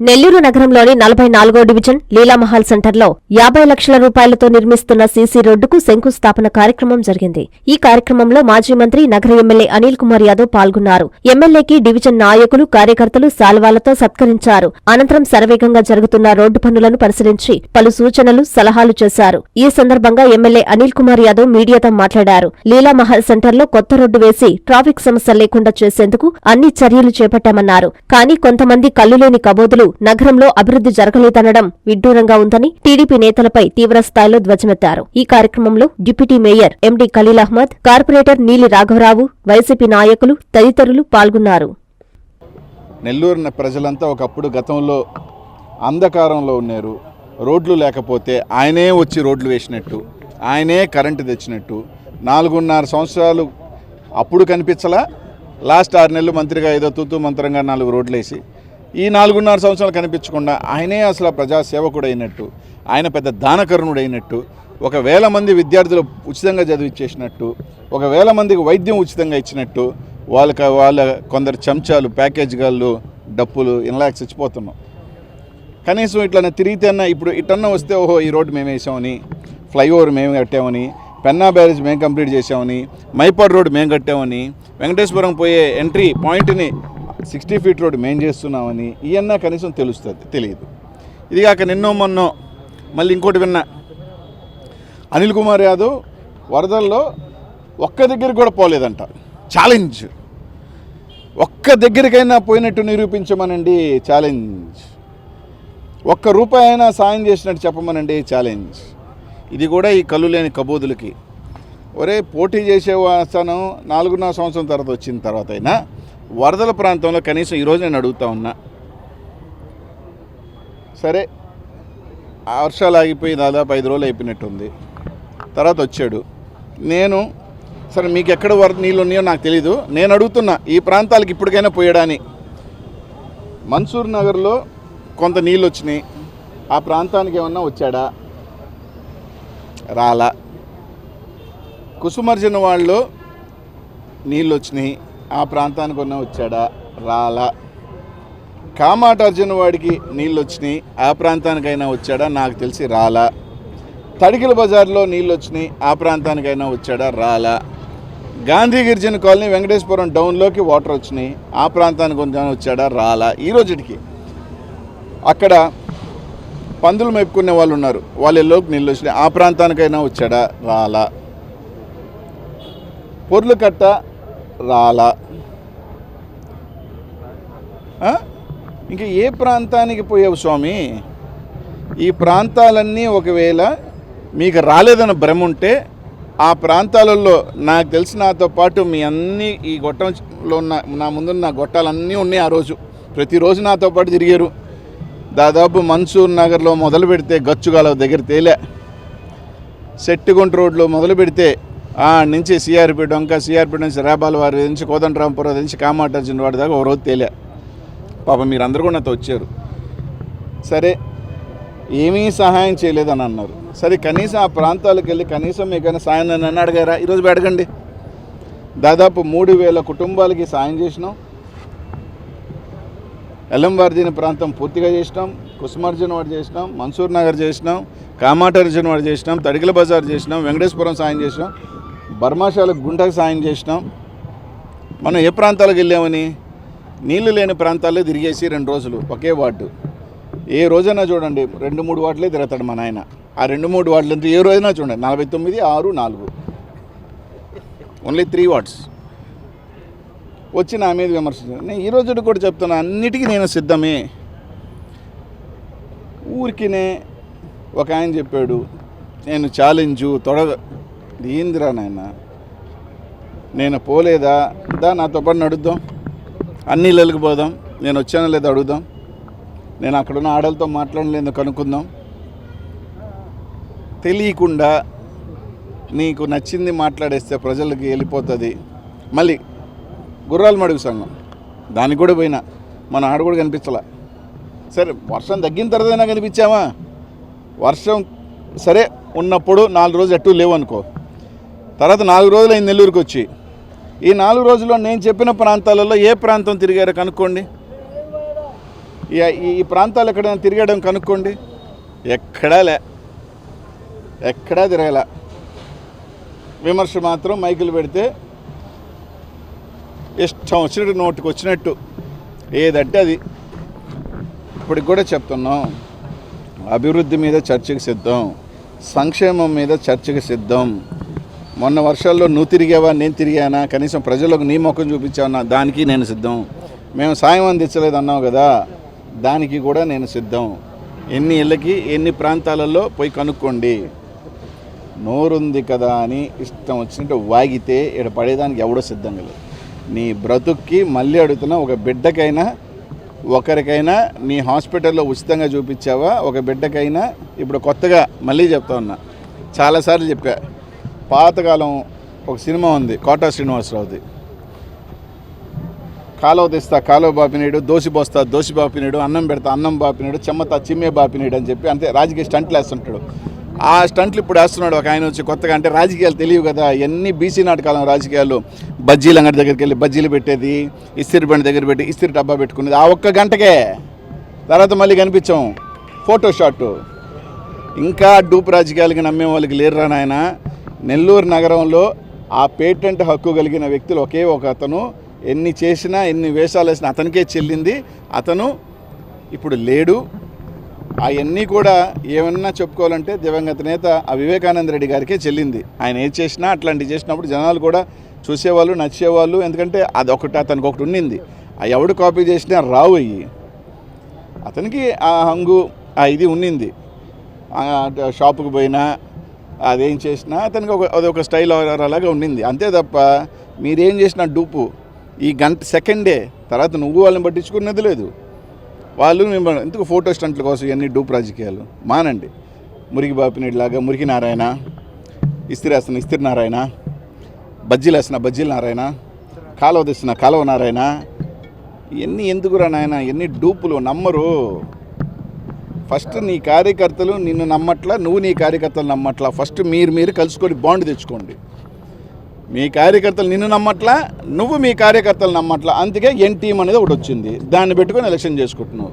నెల్లూరు నగరంలోని నలభై నాలుగో డివిజన్ లీలామహల్ సెంటర్లో యాభై లక్షల రూపాయలతో నిర్మిస్తున్న సీసీ రోడ్డుకు శంకుస్థాపన కార్యక్రమం జరిగింది. ఈ కార్యక్రమంలో మాజీ మంత్రి నగర ఎమ్మెల్యే అనిల్ కుమార్ యాదవ్ పాల్గొన్నారు. ఎమ్మెల్యేకి డివిజన్ నాయకులు కార్యకర్తలు శాల్వాలతో సత్కరించారు. అనంతరం శరవేగంగా జరుగుతున్న రోడ్డు పనులను పరిశీలించి పలు సూచనలు సలహాలు చేశారు. ఈ సందర్భంగా ఎమ్మెల్యే అనిల్ కుమార్ యాదవ్ మీడియాతో మాట్లాడారు. లీలామహల్ సెంటర్లో కొత్త రోడ్డు వేసి ట్రాఫిక్ సమస్య లేకుండా చేసేందుకు అన్ని చర్యలు చేపట్టామన్నారు. కానీ కొంతమంది కల్లులేని కబోదులు నగరంలో అభివృద్ధి జరగలేదనడం విడ్డూరంగా ఉందని టీడీపీ నేతలపై తీవ్రస్థాయిలో ధ్వజమెత్తారు. ఈ కార్యక్రమంలో deputy mayor MD Khalil Ahmed corporator Neeli రాఘవరావు వైసీపీ నాయకులు తదితరులు పాల్గొన్నారు. నెల్లూరు ప్రజలంతా ఒకప్పుడు గతంలో అంధకారంలో ఉన్నారు. రోడ్లు లేకపోతే ఆయనే వచ్చి రోడ్లు వేసినట్టు ఆయనే కరెంటు తెచ్చినట్టు. నాలుగున్నర సంవత్సరాలు అప్పుడు కనిపించలా లాస్ట్ ఆరు నెలలు మంత్రిగా ఏదో తూతూ మంత్రంగా నాలుగు రోడ్లు వేసి ఈ నాలుగున్నర సంవత్సరాలు కనిపించకుండా ఆయనే అసలు ప్రజాసేవకుడు అయినట్టు ఆయన పెద్ద దానకరుణుడు అయినట్టు ఒక వేల మంది విద్యార్థులు ఉచితంగా చదివిచ్చేసినట్టు ఒక వేల మందికి వైద్యం ఉచితంగా ఇచ్చినట్టు వాళ్ళకి వాళ్ళ కొందరు చెంచాలు ప్యాకేజ్ గాళ్ళు డప్పులు ఇన్లాక్స్ ఇచ్చిపోతున్నాం. కనీసం ఇట్లా తిరిగితేనా ఇప్పుడు ఇటన్నా వస్తే ఓహో ఈ రోడ్డు మేము వేసామని ఫ్లైఓవర్ మేము కట్టామని పెన్నా బ్యారేజ్ మేము కంప్లీట్ చేసామని మైపాడ్ రోడ్ మేము కట్టామని వెంకటేశ్వరం పోయే ఎంట్రీ పాయింట్ని సిక్స్టీ ఫీట్ రోడ్ మేము చేస్తున్నామని ఇవన్నా కనీసం తెలుస్తుంది తెలియదు. ఇది కాక నిన్నో మొన్నో మళ్ళీ ఇంకోటి విన్నా అనిల్ కుమార్ యాదవ్ వరదల్లో ఒక్క దగ్గరికి కూడా పోలేదంట. ఛాలెంజ్. ఒక్క దగ్గరికైనా పోయినట్టు నిరూపించమనండి ఛాలెంజ్. ఒక్క రూపాయి అయినా సాయం చేసినట్టు చెప్పమనండి ఛాలెంజ్. ఇది కూడా ఈ కళ్ళు లేని కబోదులకి. ఒరే పోటీ చేసే వస్తాను నాలుగున్నర సంవత్సరం తర్వాత వచ్చిన తర్వాత అయినా వరదల ప్రాంతంలో కనీసం ఈరోజు నేను అడుగుతా ఉన్నా. సరే ఆ వర్షాలు ఆగిపోయి దాదాపు ఐదు రోజులు అయిపోయినట్టుంది. తర్వాత వచ్చాడు. నేను సరే మీకు ఎక్కడ వరద నీళ్ళు ఉన్నాయో నాకు తెలీదు. నేను అడుగుతున్నా ఈ ప్రాంతాలకు ఇప్పటికైనా పోయడాని మన్సూర్ నగర్లో కొంత నీళ్ళు వచ్చినాయి. ఆ ప్రాంతానికి ఏమన్నా వచ్చాడా? రాలా. కుసుమర్జన వాళ్ళు నీళ్ళు వచ్చినాయి. ఆ ప్రాంతానికి ఉన్న వచ్చాడా? రాలా. కామాటార్జున వాడికి నీళ్ళు వచ్చినాయి ఆ ప్రాంతానికైనా వచ్చాడా? నాకు తెలిసి రాలా. తడికిల బజార్లో నీళ్ళు వచ్చినాయి ఆ ప్రాంతానికైనా వచ్చాడా? రాలా. గాంధీ గిరిజన కాలనీ వెంకటేశ్వరం డౌన్లోకి వాటర్ వచ్చినాయి ఆ ప్రాంతానికి కొంచెం వచ్చాడా? రాలా. ఈ రోజుటికి అక్కడ పందులు మెప్పుకునే వాళ్ళు ఉన్నారు వాళ్ళలోకి నీళ్ళు వచ్చినాయి ఆ ప్రాంతానికైనా వచ్చాడా? రాలా. పొర్లు కట్ట రాలా. ఇంకా ఏ ప్రాంతానికి పోయావు స్వామి? ఈ ప్రాంతాలన్నీ ఒకవేళ మీకు రాలేదన్న భ్రమ ఉంటే ఆ ప్రాంతాలలో నాకు తెలిసి నాతో పాటు మీ అన్ని ఈ గొట్టంలో ఉన్న నా ముందున్న గొట్టాలన్నీ ఉన్నాయి ఆ రోజు. ప్రతిరోజు నాతో పాటు తిరిగారు. దాదాపు మన్సూర్ నగర్లో మొదలు పెడితే గచ్చుగాల దగ్గర తేలే. సెట్టుగుంట రోడ్లో మొదలు పెడితే ఆ నుంచి సిఆర్పి డొంక సిఆర్పి నుంచి రేబాల వారి నుంచి కోదండరాంపురం నుంచి కామాటార్జున వాడి దాకా ఒక రోజు తేలే. పాపం మీరందరూ కూడా నాతో వచ్చారు. సరే ఏమీ సహాయం చేయలేదని అన్నారు. సరే కనీసం ఆ ప్రాంతాలకు వెళ్ళి కనీసం మీకైనా సాయం నన్ను అడిగారా? ఈరోజు అడగండి దాదాపు మూడు వేల కుటుంబాలకి సాయం చేసినాం. ఎల్లంవార్జీన ప్రాంతం పూర్తిగా చేసినాం. కుసుమార్జున వాడు చేసినాం మన్సూర్ నగర్ చేసినాం కామాటార్జున వాడు చేసినాం తడికల బజార్ చేసినాం వెంకటేశ్వరం సాయం చేసినాం బర్మాశాల గుంటకు సాయం చేసినాం. మనం ఏ ప్రాంతాలకు వెళ్ళామని? నీళ్ళు లేని ప్రాంతాల్లో తిరిగేసి రెండు రోజులు ఒకే వార్డు. ఏ రోజైనా చూడండి రెండు మూడు వార్డులే తిరుగుతాడు మా నాయన. ఆ రెండు మూడు వార్డులు అంటే ఏ రోజైనా చూడండి నలభై తొమ్మిది ఆరు నాలుగు. ఓన్లీ త్రీ వార్డ్స్ వచ్చి నా మీద విమర్శించాను నేను ఈ రోజు కూడా చెప్తున్నా అన్నిటికీ నేను సిద్ధమే. ఊరికినే ఒక ఆయన చెప్పాడు నేను ఛాలెంజు తొడగ ఏందిరా నాయన? నేను పోలేదా? దా నాతో పాటు నడుద్దాం. అన్ని ఇళ్ళకి పోదాం. నేను వచ్చానో లేదో అడుగుదాం. నేను అక్కడున్న ఆడలతో మాట్లాడలేదు కనుక్కుందాం. తెలియకుండా నీకు నచ్చింది మాట్లాడేస్తే ప్రజలకి వెళ్ళిపోతుంది. మళ్ళీ గుర్రాల మడుగు సంఘం. దానికి కూడా పోయినా. మన ఆడ కూడా కనిపించలా. సరే వర్షం తగ్గిన తర్వాతైనా కనిపించామా? వర్షం సరే ఉన్నప్పుడు నాలుగు రోజులు ఎటు లేవు అనుకో తర్వాత నాలుగు రోజులు అయింది నెల్లూరుకి వచ్చి ఈ నాలుగు రోజుల్లో నేను చెప్పిన ప్రాంతాలలో ఏ ప్రాంతం తిరిగారో కనుక్కోండి. ఈ- ఈ- ప్రాంతాలు ఎక్కడైనా తిరగడం కనుక్కోండి. ఎక్కడా లే. ఎక్కడా తిరగలే. విమర్శ మాత్రం మైకులు పెడితే ఇష్టం వచ్చినట్టు నోటికి వచ్చినట్టు. ఏదంటే అది. ఇప్పటికి కూడా చెప్తున్నాం. అభివృద్ధి మీద చర్చకు సిద్ధం. సంక్షేమం మీద చర్చకు సిద్ధం. మొన్న వర్షాల్లో నువ్వు తిరిగావా నేను తిరిగానా కనీసం ప్రజలకు నీ ముఖం చూపించావన్నా దానికి నేను సిద్ధం. మేము సాయం అందించలేదు అన్నావు కదా దానికి కూడా నేను సిద్ధం. ఎన్ని ఇళ్ళకి ఎన్ని ప్రాంతాలలో పోయి కనుక్కోండి. నోరుంది కదా అని ఇష్టం వచ్చినట్టు వాగితే ఇక్కడ పడేదానికి ఎవడో సిద్ధంగా లేదు. నీ బ్రతుక్కి మళ్ళీ అడుగుతున్నా ఒక బిడ్డకైనా ఒకరికైనా నీ హాస్పిటల్లో ఉచితంగా చూపించావా ఒక బిడ్డకైనా ఇప్పుడు కొత్తగా మళ్ళీ చెప్తా ఉన్నా. చాలాసార్లు చెప్పా పాతకాలం ఒక సినిమా ఉంది కోటా శ్రీనివాసరావుది. కాలువ తెస్తా కాలువ బాపినీడు దోసి పోస్తా దోసి బాపినీడు అన్నం పెడతా అన్నం బాపినీడు చెమ్మతా చిమ్మే బాపినీడు అని చెప్పి అంతే రాజకీయ స్టంట్లు వేస్తుంటాడు ఆ స్టంట్లు ఇప్పుడు వేస్తున్నాడు ఒక ఆయన వచ్చి కొత్తగా అంటే రాజకీయాలు తెలియవు కదా ఎన్ని బీసీ నాటకాలం రాజకీయాలు. బజ్జీల అంగడి దగ్గరికి వెళ్ళి బజ్జీలు పెట్టేది ఇస్తిరి బండి దగ్గర పెట్టి ఇస్తిరి డబ్బా పెట్టుకునేది ఆ ఒక్క గంటకే. తర్వాత మళ్ళీ కనిపించాం ఫోటో షాట్. ఇంకా డూప్ రాజకీయాలకి నమ్మే వాళ్ళకి లేరురా నాయన నెల్లూరు నగరంలో ఆ పేటెంట్ హక్కు కలిగిన వ్యక్తులు ఒకే ఒక అతను. ఎన్ని చేసినా ఎన్ని వేషాలు వేసినా అతనికే చెల్లింది. అతను ఇప్పుడు లేడు. అవన్నీ కూడా ఏమన్నా చెప్పుకోవాలంటే దివంగత నేత ఆ వివేకానంద రెడ్డి గారికే చెల్లింది. ఆయన ఏది చేసినా అట్లాంటివి చేసినప్పుడు జనాలు కూడా చూసేవాళ్ళు నచ్చేవాళ్ళు. ఎందుకంటే అది ఒకటి అతనికి ఒకటి ఉండింది ఆ ఎవడు కాపీ చేసినా రావు అయ్యి. అతనికి ఆ హంగు ఆ ఇది ఉన్నింది. షాపుకు షాపుకి పోయినా అదేం చేసినా అతనికి ఒక అదొక స్టైల్ అలాగా ఉండింది. అంతే తప్ప మీరేం చేసినా డూపు. ఈ గంట సెకండే తర్వాత నువ్వు వాళ్ళని పట్టించుకున్నది లేదు. వాళ్ళు మిమ్మల్ని ఎందుకు ఫోటో స్టంట్ల కోసం ఇవన్నీ డూప్ రాజకీయాలు? మానండి. మురికి బాపినీడిలాగా మురికి నారాయణ ఇస్త్రీ వేస్తున్న ఇస్త్రీ నారాయణ బజ్జీలు వేస్తున్న బజ్జీలు నారాయణ కాలువ తెస్తున్న కాలువ నారాయణ ఇవన్నీ ఎందుకురా నాయన? ఎన్ని డూపులు నమ్మరు. ఫస్ట్ నీ కార్యకర్తలు నిన్ను నమ్మట్లా నువ్వు నీ కార్యకర్తలు నమ్మట్లా. ఫస్ట్ మీరు మీరు కలుసుకొని బాండ్ తెచ్చుకోండి. మీ కార్యకర్తలు నిన్ను నమ్మట్లా నువ్వు మీ కార్యకర్తలు నమ్మట్లా. అందుకే ఎన్ టీం అనేది ఒకటి వచ్చింది. దాన్ని పెట్టుకొని ఎలక్షన్ చేసుకుంటున్నావు.